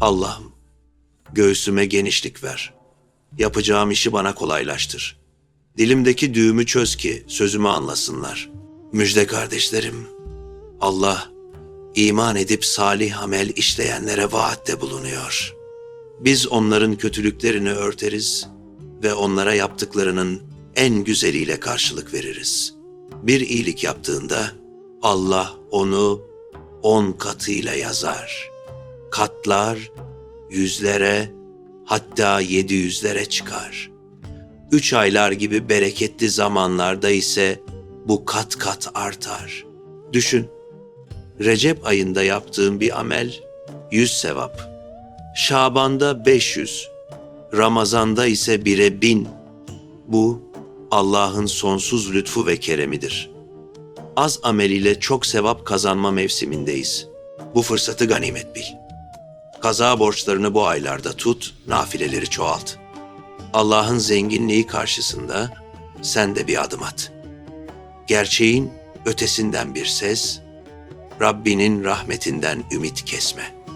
Allah'ım, göğsüme genişlik ver. Yapacağım işi bana kolaylaştır. Dilimdeki düğümü çöz ki sözümü anlasınlar. Müjde kardeşlerim, Allah iman edip salih amel işleyenlere vaatte bulunuyor. Biz onların kötülüklerini örteriz ve onlara yaptıklarının en güzeliyle karşılık veririz. Bir iyilik yaptığında Allah onu on katıyla yazar. Katlar yüzlere hatta yedi yüzlere çıkar. Üç aylar gibi bereketli zamanlarda ise bu kat kat artar. Düşün, Recep ayında yaptığın bir amel yüz sevap. Şaban'da 500, Ramazan'da ise bire bin. Bu Allah'ın sonsuz lütfu ve keremidir. Az amel ile çok sevap kazanma mevsimindeyiz. Bu fırsatı ganimet bil. Kaza borçlarını bu aylarda tut, nafileleri çoğalt. Allah'ın zenginliği karşısında sen de bir adım at. Gerçeğin ötesinden bir ses, Rabbinin rahmetinden ümit kesme.''